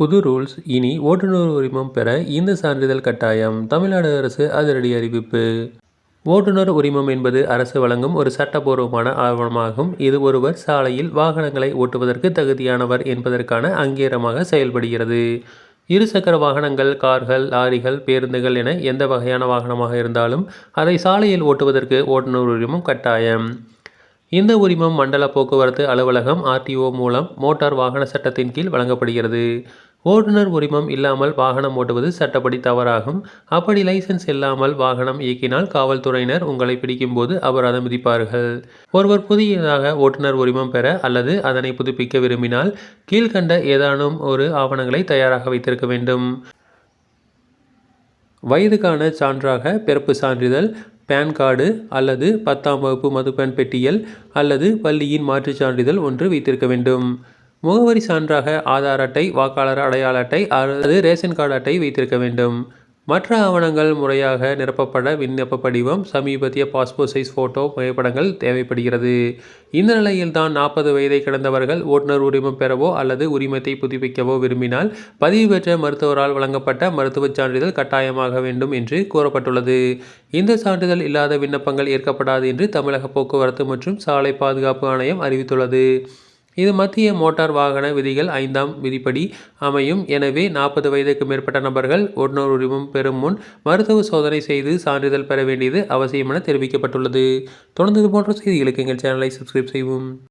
புது ரூல்ஸ். இனி ஓட்டுநர் உரிமம் பெற இந்த சான்றிதழ் கட்டாயம். தமிழ்நாடு அரசு அதிரடி அறிவிப்பு. ஓட்டுநர் உரிமம் என்பது அரசு வழங்கும் ஒரு சட்டபூர்வமான ஆவணமாகும். இது ஒருவர் சாலையில் வாகனங்களை ஓட்டுவதற்கு தகுதியானவர் என்பதற்கான அங்கீகாரமாக செயல்படுகிறது. இருசக்கர வாகனங்கள் கார்கள் லாரிகள் பேருந்துகள் என எந்த வகையான வாகனமாக இருந்தாலும் அதை சாலையில் ஓட்டுவதற்கு ஓட்டுநர் உரிமம் கட்டாயம். இந்த உரிமம் மண்டல போக்குவரத்து அலுவலகம் ஆர்டிஓ மூலம் மோட்டார் வாகன சட்டத்தின் கீழ் வழங்கப்படுகிறது. ஓட்டுநர் உரிமம் இல்லாமல் வாகனம் ஓட்டுவது சட்டப்படி தவறாகும். அப்படி லைசென்ஸ் இல்லாமல் வாகனம் இயக்கினால் காவல்துறையினர் உங்களை பிடிக்கும்போது அபராதம் விதிப்பார்கள். ஒருவர் புதியதாக ஓட்டுநர் உரிமம் பெற அல்லது அதனை புதுப்பிக்க விரும்பினால் கீழ்கண்ட ஏதானும் ஒரு ஆவணங்களை தயாராக வைத்திருக்க வேண்டும். வயதுக்கான சான்றாக பிறப்பு சான்றிதழ் பேன் கார்டு அல்லது பத்தாம் வகுப்பு மதுப்பெண் பெட்டியல் அல்லது பள்ளியின் மாற்றுச் சான்றிதழ் ஒன்று வைத்திருக்க வேண்டும். முகவரி சான்றாக ஆதார் அட்டை வாக்காளர் அடையாள அட்டை அல்லது ரேஷன் கார்டு அட்டை வைத்திருக்க வேண்டும். மற்ற ஆவணங்கள் முறையாக நிரப்பப்பட விண்ணப்ப படிவம் சமீபத்திய பாஸ்போர்ட் சைஸ் ஃபோட்டோ புகைப்படங்கள் தேவைப்படுகிறது. இந்த நிலையில் தான் நாற்பது வயதை கடந்தவர்கள் ஓட்டுநர் உரிமம் பெறவோ அல்லது உரிமத்தை புதுப்பிக்கவோ விரும்பினால் பதிவு பெற்ற மருத்துவரால் வழங்கப்பட்ட மருத்துவச் சான்றிதழ் கட்டாயமாக வேண்டும் என்று கூறப்பட்டுள்ளது. இந்த சான்றிதழ் இல்லாத விண்ணப்பங்கள் ஏற்கப்படாது என்று தமிழக போக்குவரத்து மற்றும் சாலை பாதுகாப்பு ஆணையம் அறிவித்துள்ளது. இது மத்திய மோட்டார் வாகன விதிகள் ஐந்தாம் விதிப்படி அமையும். எனவே நாற்பது வயதுக்கு மேற்பட்ட நபர்கள் ஓட்டுநர் உரிமம் பெறும் முன் மருத்துவ சோதனை செய்து சான்றிதழ் பெற வேண்டியது அவசியம் என தெரிவிக்கப்பட்டுள்ளது. தொடர்ந்து இது போன்ற செய்திகளுக்கு எங்கள் சேனலை சப்ஸ்கிரைப் செய்வோம்